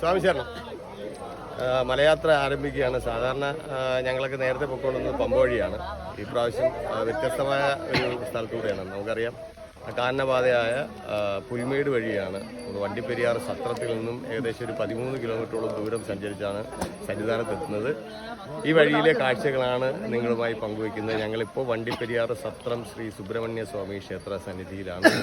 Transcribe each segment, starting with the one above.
സ്വാമി ശരണം മലയാത്ര ആരംഭിക്കുകയാണ്. സാധാരണ ഞങ്ങളൊക്കെ നേരത്തെ പൊക്കോണ്ടുന്നത് പമ്പ വഴിയാണ്. ഈ പ്രാവശ്യം വ്യത്യസ്തമായ ഒരു സ്ഥലത്തൂടെയാണ്. നമുക്കറിയാം കാനനപാതയായ പുൽമേട് വഴിയാണ്. വണ്ടിപ്പെരിയാർ സത്രത്തിൽ നിന്നും ഏകദേശം ഒരു പതിമൂന്ന് കിലോമീറ്ററോളം ദൂരം സഞ്ചരിച്ചാണ് സന്നിധാനത്തെത്തുന്നത്. ഈ വഴിയിലെ കാഴ്ചകളാണ് നിങ്ങളുമായി പങ്കുവയ്ക്കുന്നത്. ഞങ്ങളിപ്പോൾ വണ്ടിപ്പെരിയാർ സത്രം ശ്രീ സുബ്രഹ്മണ്യ സ്വാമി ക്ഷേത്ര സന്നിധിയിലാണ്.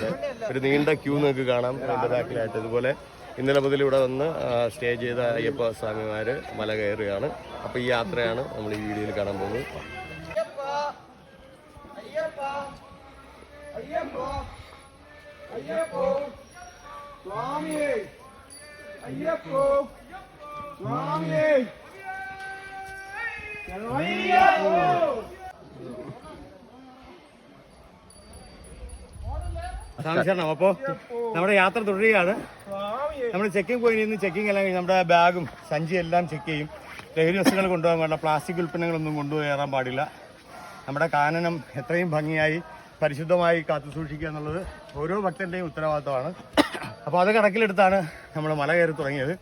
ഒരു നീണ്ട ക്യൂ നിങ്ങൾക്ക് കാണാം. ബാക്കിലായിട്ട് ഇതുപോലെ ഇന്നലെ മുതൽ ഇവിടെ വന്ന് സ്റ്റേ ചെയ്ത അയ്യപ്പ സ്വാമിമാർ മല കയറുകയാണ്. അപ്പോൾ ഈ യാത്രയാണ് നമ്മൾ ഈ വീഡിയോയിൽ കാണാൻ പോകുന്നത്. അപ്പോ നമ്മുടെ യാത്ര തുടരുകയാണ്. നമ്മൾ ചെക്കിംഗ് പോയിന്റ് നിന്ന് ചെക്കിംഗ് എല്ലാം കഴിഞ്ഞ് നമ്മുടെ ബാഗും സഞ്ചി എല്ലാം ചെക്ക് ചെയ്യും. ലഹരി വസ്തുക്കൾ കൊണ്ടുപോകാൻ വേണ്ട പ്ലാസ്റ്റിക് ഉൽപ്പന്നങ്ങളൊന്നും കൊണ്ടുപോയേറാൻ പാടില്ല. നമ്മുടെ കാനനം എത്രയും ഭംഗിയായി പരിശുദ്ധമായി കാത്തു സൂക്ഷിക്കുക എന്നുള്ളത് ഓരോ ഭക്തന്റെയും ഉത്തരവാദിത്തമാണ്. അപ്പോൾ അത് കണക്കിലെടുത്താണ് നമ്മൾ മല കയറി തുടങ്ങിയത്.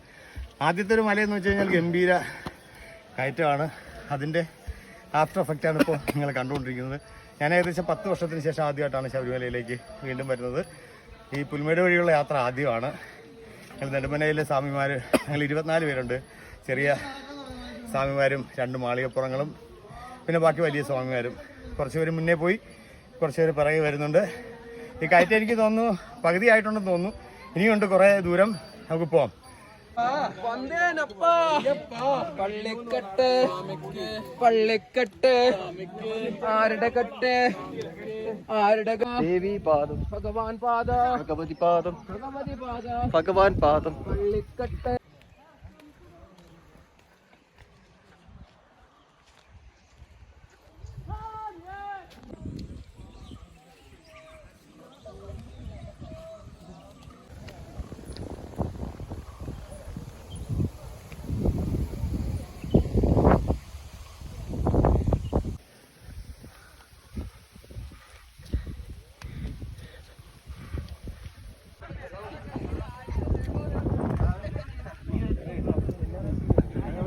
ആദ്യത്തെ ഒരു മലയെന്ന് വെച്ച് കഴിഞ്ഞാൽ ഗംഭീര കയറ്റമാണ്. അതിന്റെ ആഫ്റ്റർ എഫക്റ്റാണ് ഇപ്പോൾ നിങ്ങൾ കണ്ടുകൊണ്ടിരിക്കുന്നത്. ഞാൻ ഏകദേശം പത്ത് വർഷത്തിന് ശേഷം ആദ്യമായിട്ടാണ് ശബരിമലയിലേക്ക് വീണ്ടും വരുന്നത്. ഈ പുൽമേട് വഴിയുള്ള യാത്ര ആദ്യമാണ്. ഞങ്ങൾ നെടുമനയിലെ സ്വാമിമാർ ഞങ്ങൾ ഇരുപത്തിനാല് പേരുണ്ട്. ചെറിയ സ്വാമിമാരും രണ്ട് മാളികപ്പുറങ്ങളും പിന്നെ ബാക്കി വലിയ സ്വാമിമാരും. കുറച്ച് പേര് മുന്നേ പോയി കുറച്ച് പേര് പിറകെ വരുന്നുണ്ട്. ഈ കയറ്റം എനിക്ക് തോന്നുന്നു പകുതി ആയിട്ടുണ്ടെന്ന് തോന്നുന്നു. ഇനിയുണ്ട് കുറേ ദൂരം നമുക്ക് പോവാം. പള്ളിക്കെട്ട്. പള്ളിക്കെട്ട്. ആരുടെ കെട്ട്? ആരുടെ ദേവി പാദം. ഭഗവാൻ പാദം. ഭഗവതി പാദം. ഭഗവതി പാദം. ഭഗവാൻ പാദം. പള്ളിക്കെട്ട്.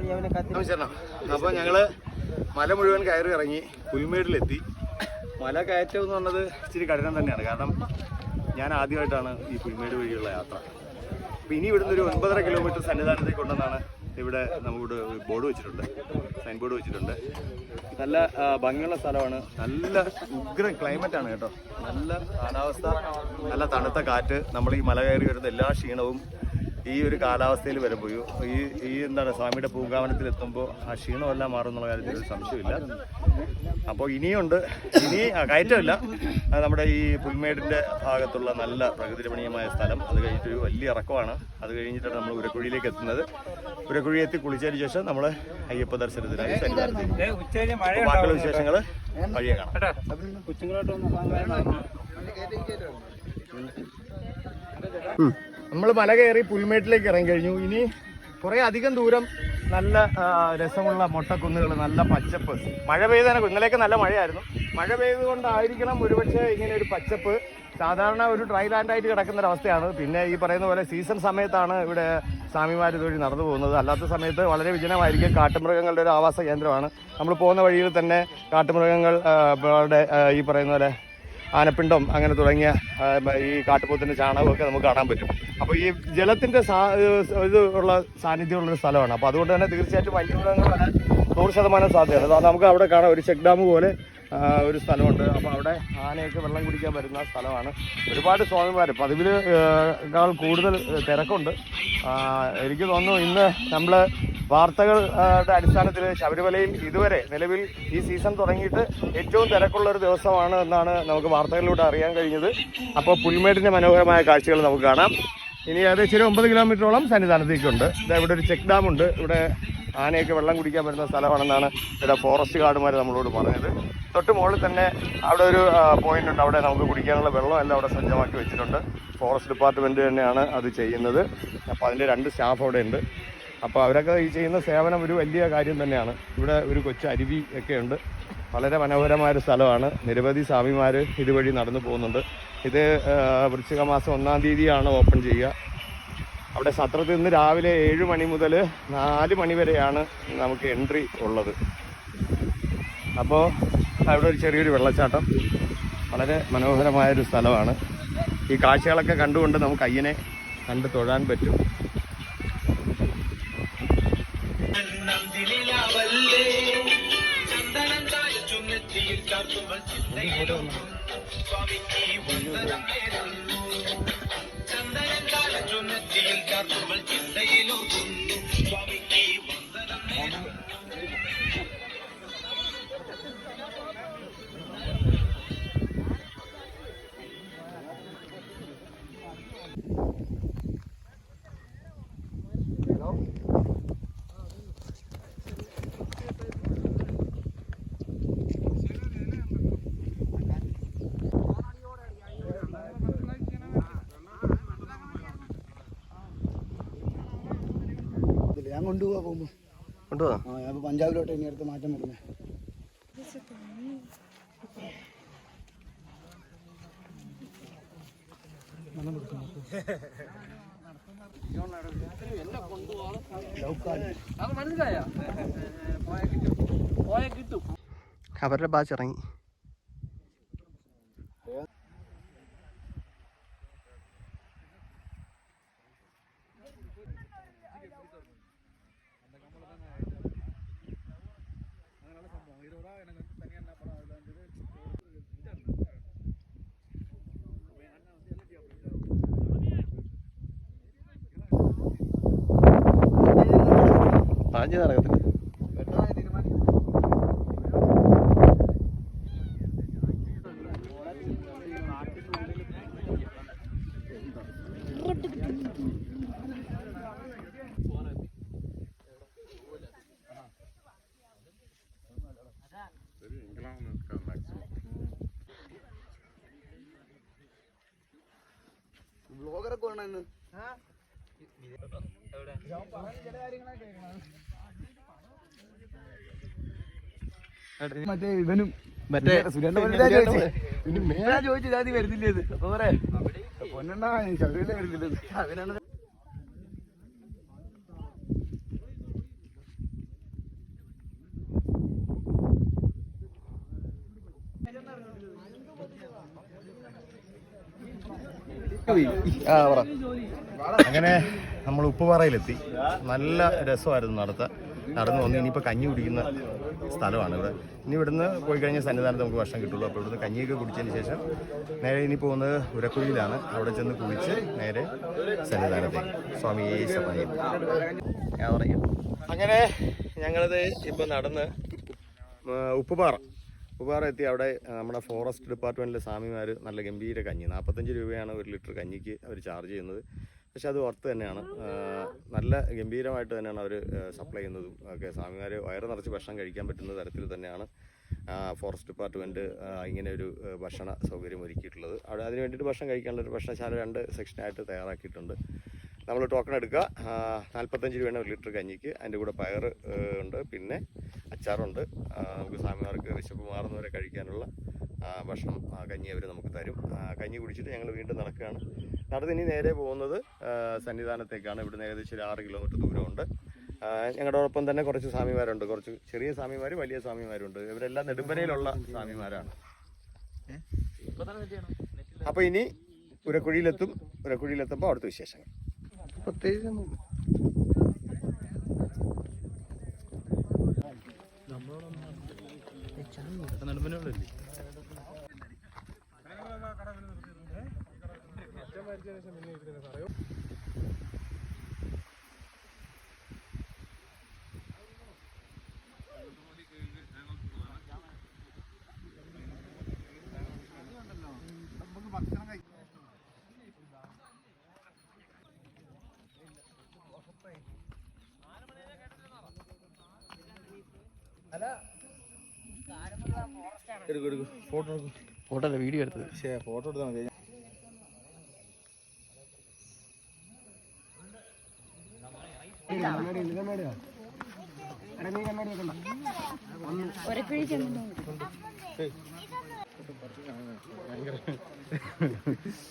നമസ്കാരം അപ്പോൾ ഞങ്ങൾ മല മുഴുവൻ കയറി ഇറങ്ങി പുൽമേടിലെത്തി. മല കയറ്റം എന്ന് പറഞ്ഞത് ഇച്ചിരി കഠിനം തന്നെയാണ്. കാരണം ഞാൻ ആദ്യമായിട്ടാണ് ഈ പുൽമേട് വഴിയുള്ള യാത്ര. അപ്പോൾ ഇനി ഇവിടുന്ന് ഒരു ഒൻപതര കിലോമീറ്റർ സന്നിധാനത്തേക്ക് ഉണ്ടെന്നാണ് ഇവിടെ നമ്മുടെ ബോർഡ് വെച്ചിട്ടുണ്ട്. സൈൻ ബോർഡ് വെച്ചിട്ടുണ്ട്. നല്ല ഭംഗിയുള്ള സ്ഥലമാണ്. നല്ല ഉഗ്രൻ ആണ് കേട്ടോ. നല്ല കാലാവസ്ഥ നല്ല തണുത്ത കാറ്റ്. നമ്മൾ ഈ മല കയറി വരുന്ന എല്ലാ ക്ഷീണവും ഈ ഒരു കാലാവസ്ഥയിൽ വരുമ്പോൾ ഈ ഈ എന്താണ് സ്വാമിയുടെ പൂങ്കാവനത്തിൽ എത്തുമ്പോൾ ആ ക്ഷീണമെല്ലാം മാറും എന്നുള്ള കാര്യത്തിൽ ഒരു സംശയമില്ല അപ്പോൾ ഇനിയുണ്ട് ഇനി കയറ്റമില്ല. നമ്മുടെ ഈ പുൽമേടിന്റെ ഭാഗത്തുള്ള നല്ല പ്രകൃതി രമണീയമായ സ്ഥലം. അത് കഴിഞ്ഞിട്ട് ഒരു വലിയ ഇറക്കമാണ്. അത് കഴിഞ്ഞിട്ടാണ് നമ്മൾ ഉരക്കുഴിയിലേക്ക് എത്തുന്നത്. ഉരക്കുഴി എത്തി കുളിച്ചതിന് ശേഷം നമ്മൾ അയ്യപ്പ ദർശനത്തിനായി ബാക്കിയുള്ള വിശേഷങ്ങൾ വഴിയെ കാണാം. നമ്മൾ മല കയറി പുൽമേട്ടിലേക്ക് ഇറങ്ങി കഴിഞ്ഞു. ഇനി കുറേ അധികം ദൂരം നല്ല രസമുള്ള മൊട്ടക്കുന്നുകൾ നല്ല പച്ചപ്പ്. മഴ പെയ്തതിനെ ഇന്നലെയൊക്കെ നല്ല മഴയായിരുന്നു. മഴ പെയ്തുകൊണ്ടായിരിക്കണം ഒരുപക്ഷെ ഇങ്ങനെ ഒരു പച്ചപ്പ്. സാധാരണ ഒരു ഡ്രൈ ലാൻഡായിട്ട് കിടക്കുന്ന ഒരവസ്ഥയാണ്. പിന്നെ ഈ പറയുന്ന പോലെ സീസൺ സമയത്താണ് ഇവിടെ സ്വാമിമാർ ഇതുവഴി നടന്നു പോകുന്നത്. അല്ലാത്ത സമയത്ത് വളരെ വിജനമായിരിക്കും കാട്ടുമൃഗങ്ങളുടെ ഒരു ആവാസ കേന്ദ്രമാണ്. നമ്മൾ പോകുന്ന വഴിയിൽ തന്നെ കാട്ടുമൃഗങ്ങൾ ഈ പറയുന്ന പോലെ ആനപ്പിണ്ടം അങ്ങനെ തുടങ്ങിയ ഈ കാട്ടുപോത്തിന്റെ ചാണകമൊക്കെ നമുക്ക് കാണാൻ പറ്റും. അപ്പോൾ ഈ ജലത്തിന്റെ ഇത് ഉള്ള സാന്നിധ്യമുള്ളൊരു സ്ഥലമാണ്. അപ്പോൾ അതുകൊണ്ട് തന്നെ തീർച്ചയായിട്ടും വന്യമൃഗങ്ങൾ വരാൻ നൂറ് ശതമാനം സാധ്യതയാണ്. നമുക്ക് അവിടെ കാണാം ഒരു ചെക്ക് ഡാം പോലെ ഒരു സ്ഥലമുണ്ട്. അപ്പോൾ അവിടെ ആനയൊക്കെ വെള്ളം കുടിക്കാൻ വരുന്ന സ്ഥലമാണ്. ഒരുപാട് സ്വാമിമാർ പതിവിൽ കാൾ കൂടുതൽ തിരക്കുണ്ട്. എനിക്ക് തോന്നുന്നു ഇന്ന് നമ്മൾ വാർത്തകളുടെ അടിസ്ഥാനത്തിൽ ശബരിമലയിൽ ഇതുവരെ നിലവിൽ ഈ സീസൺ തുടങ്ങിയിട്ട് ഏറ്റവും തിരക്കുള്ള ഒരു ദിവസമാണ് എന്നാണ് നമുക്ക് വാർത്തകളിലൂടെ അറിയാൻ കഴിഞ്ഞത്. അപ്പോൾ പുൽമേടിന്റെ മനോഹരമായ കാഴ്ചകൾ നമുക്ക് കാണാം. ഇനി ഏകദേശം ഒരു ഒമ്പത് കിലോമീറ്ററോളം സന്നിധാനത്തേക്കുണ്ട്. ഇതാ ഇവിടെ ഒരു ചെക്ക് ഡാം ഉണ്ട്. ഇവിടെ ആനയൊക്കെ വെള്ളം കുടിക്കാൻ പറ്റുന്ന സ്ഥലമാണെന്നാണ് ഇവിടെ ഫോറസ്റ്റ് ഗാർഡുമാർ നമ്മളോട് പറഞ്ഞത്. തൊട്ട് മുകളിൽ തന്നെ അവിടെ ഒരു പോയിന്റ് ഉണ്ട്. അവിടെ നമുക്ക് കുടിക്കാനുള്ള വെള്ളം എല്ലാം അവിടെ സജ്ജമാക്കി വെച്ചിട്ടുണ്ട്. ഫോറസ്റ്റ് ഡിപ്പാർട്ട്മെന്റ് തന്നെയാണ് അത് ചെയ്യുന്നത്. അപ്പോൾ അതിന്റെ രണ്ട് സ്റ്റാഫ് അവിടെ ഉണ്ട്. അപ്പോൾ അവരൊക്കെ ഈ ചെയ്യുന്ന സേവനം ഒരു വലിയ കാര്യം തന്നെയാണ്. ഇവിടെ ഒരു കൊച്ചു അരുവി ഒക്കെ ഉണ്ട്. വളരെ മനോഹരമായ ഒരു സ്ഥലമാണ്. നിരവധി സ്വാമിമാർ ഇതുവഴി നടന്നു പോകുന്നുണ്ട്. ഇത് വൃശ്ചിക മാസം ഒന്നാം തീയതിയാണ് ഓപ്പൺ ചെയ്യുക. അവിടെ സത്രത്തിൽ നിന്ന് രാവിലെ ഏഴ് മണി മുതൽ നാല് മണി വരെയാണ് നമുക്ക് എൻട്രി ഉള്ളത്. അപ്പോൾ അവിടെ ഒരു ചെറിയൊരു വെള്ളച്ചാട്ടം. വളരെ മനോഹരമായൊരു സ്ഥലമാണ്. ഈ കാഴ്ചകളൊക്കെ കണ്ടുകൊണ്ട് നമുക്ക് അയ്യനെ കണ്ട് തൊഴാൻ പറ്റും. ഇതില്ല ഞാൻ കൊണ്ടുപോവാ? പോകുമ്പോ കൊണ്ടുപോവാ പഞ്ചാബിലോട്ട് ഇനി അടുത്ത് മാറ്റം പാഞ്ച് നടക്കത്തില്ല വേണം ഇന്ന് മറ്റേ ഇവനും മറ്റേ ചോദിച്ചേ. ജാതി വരുന്നില്ലേ അപ്പൊ പറയാ പൊന്നെണ്ണ ശബരിമല വരുന്നില്ല അവനാണ് ആ പറ. അങ്ങനെ നമ്മൾ ഉപ്പുപാറയിലെത്തി. നല്ല രസമായിരുന്നു നടത്താൻ നടന്നു വന്ന് ഇനിയിപ്പോൾ കഞ്ഞി കുടിക്കുന്ന സ്ഥലമാണ് ഇവിടെ. ഇനി ഇവിടുന്ന് പോയി കഴിഞ്ഞാൽ സന്നിധാനത്ത് നമുക്ക് ഭക്ഷണം കിട്ടുള്ളൂ. അപ്പോൾ ഇവിടുന്ന് കഞ്ഞിയൊക്കെ കുടിച്ചതിന് ശേഷം നേരെ ഇനി പോകുന്നത് ഉരക്കുഴിയിലാണ്. അവിടെ ചെന്ന് കുളിച്ച് നേരെ സന്നിധാനത്തേക്ക്. സ്വാമി ശരണയ്യപ്പ. ഞാൻ പറയും അങ്ങനെ ഞങ്ങളിത് ഇപ്പോൾ നടന്ന് ഉപ്പുപാറ. ഉപ്പുപാറ എത്തി. അവിടെ നമ്മുടെ ഫോറസ്റ്റ് ഡിപ്പാർട്ട്മെന്റിലെ സ്വാമിമാർ നല്ല ഗംഭീര കഞ്ഞി. നാൽപ്പത്തഞ്ച് രൂപയാണ് ഒരു ലിറ്റർ കഞ്ഞിക്ക് അവർ ചാർജ് ചെയ്യുന്നത്. പക്ഷെ അത് ഓർത്ത് തന്നെയാണ്. നല്ല ഗംഭീരമായിട്ട് തന്നെയാണ് അവർ സപ്ലൈ ചെയ്യുന്നതും ഒക്കെ. സ്വാമിമാർ വയറ് നിറച്ച് ഭക്ഷണം കഴിക്കാൻ പറ്റുന്ന തരത്തിൽ തന്നെയാണ് ഫോറസ്റ്റ് ഡിപ്പാർട്ട്മെന്റ് ഇങ്ങനെ ഒരു ഭക്ഷണ സൗകര്യം ഒരുക്കിയിട്ടുള്ളത്. അവിടെ അതിന് വേണ്ടിയിട്ട് ഭക്ഷണം കഴിക്കാനുള്ള ഒരു ഭക്ഷണശാല രണ്ട് സെക്ഷനായിട്ട് തയ്യാറാക്കിയിട്ടുണ്ട്. നമ്മൾ ടോക്കൺ എടുക്കുക. നാൽപ്പത്തഞ്ച് രൂപയാണ് ഒരു ലിറ്റർ കഞ്ഞിക്ക്. അതിന്റെ കൂടെ പയർ ഉണ്ട്. പിന്നെ അച്ചാറുണ്ട്. നമുക്ക് സ്വാമിമാർക്ക് വിശപ്പ് മാറുന്നവരെ കഴിക്കാനുള്ള ഭക്ഷണം കഞ്ഞി അവർ നമുക്ക് തരും. കഞ്ഞി കുടിച്ചിട്ട് ഞങ്ങൾ വീണ്ടും നടക്കുകയാണ്. നടന്ന് ഇനി നേരെ പോകുന്നത് സന്നിധാനത്തേക്കാണ്. ഇവിടുന്ന് ഏകദേശം ഒരു ആറ് കിലോമീറ്റർ ദൂരമുണ്ട്. ഞങ്ങളുടെ ഞങ്ങളോടൊപ്പം തന്നെ കുറച്ച് സ്വാമിമാരുണ്ട്. കുറച്ച് ചെറിയ സ്വാമിമാർ വലിയ സ്വാമിമാരുണ്ട്. ഇവരെല്ലാം നെടുമ്പനയിലുള്ള സ്വാമിമാരാണ്. അപ്പോൾ ഇനി ഉരക്കുഴിയിലെത്തും. ഉരക്കുഴിയിലെത്തുമ്പോൾ അടുത്ത വിശേഷങ്ങൾ. പ്രത്യേകിച്ചൊന്നും ഫോട്ടോ ഫോട്ടോ അല്ല വീഡിയോ എടുത്തത്. ഫോട്ടോ എടുത്താൽ മതി. ഒരക്കുഴി ചെന്നു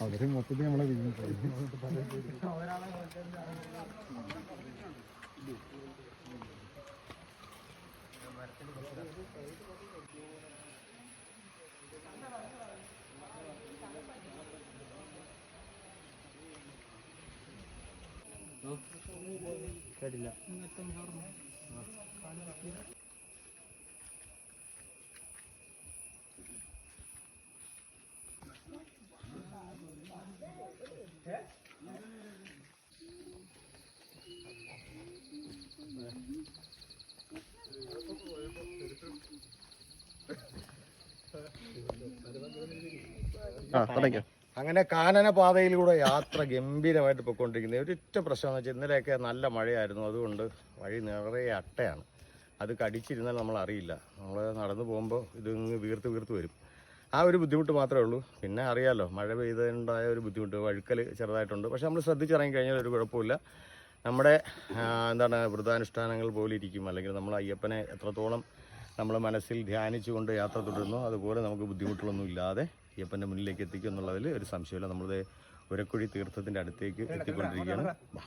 അവർ മൊത്തത്തിൽ നമ്മളെ വീഴും ആ തുടങ്ങിയോ അങ്ങനെ കാനന പാതയിലൂടെ യാത്ര ഗംഭീരമായിട്ട് പോയിക്കൊണ്ടിരിക്കുന്നത്. ഒരൊറ്റ പ്രശ്നം എന്ന് വെച്ചാൽ ഇന്നലെയൊക്കെ നല്ല മഴയായിരുന്നു. അതുകൊണ്ട് വഴി നിറയെ അട്ടയാണ്. അത് കടിച്ചിരുന്നാൽ നമ്മൾ അറിയില്ല. നമ്മൾ നടന്നു പോകുമ്പോൾ ഇത് വീർത്ത് വീർത്ത് വരും. ആ ഒരു ബുദ്ധിമുട്ട് മാത്രമേ ഉള്ളൂ. പിന്നെ അറിയാമല്ലോ മഴ പെയ്തതുണ്ടായ ഒരു ബുദ്ധിമുട്ട്. വഴുക്കൽ ചെറുതായിട്ടുണ്ട്. പക്ഷെ നമ്മൾ ശ്രദ്ധിച്ചിറങ്ങി കഴിഞ്ഞാൽ ഒരു കുഴപ്പമില്ല നമ്മുടെ എന്താണ് വ്രതാനുഷ്ഠാനങ്ങൾ പോലെ ഇരിക്കും. അല്ലെങ്കിൽ നമ്മൾ അയ്യപ്പനെ എത്രത്തോളം നമ്മൾ മനസ്സിൽ ധ്യാനിച്ചുകൊണ്ട് യാത്ര തുടരുന്നു അതുപോലെ നമുക്ക് ബുദ്ധിമുട്ടുകളൊന്നും ഇല്ലാതെ അയ്യപ്പന്റെ മുന്നിലേക്ക് എത്തിക്കും എന്നുള്ളതിൽ ഒരു സംശയമില്ല. നമ്മൾ ഉരക്കുഴി തീർത്ഥത്തിന്റെ അടുത്തേക്ക് എത്തിക്കൊണ്ടിരിക്കുകയാണ്. വാ.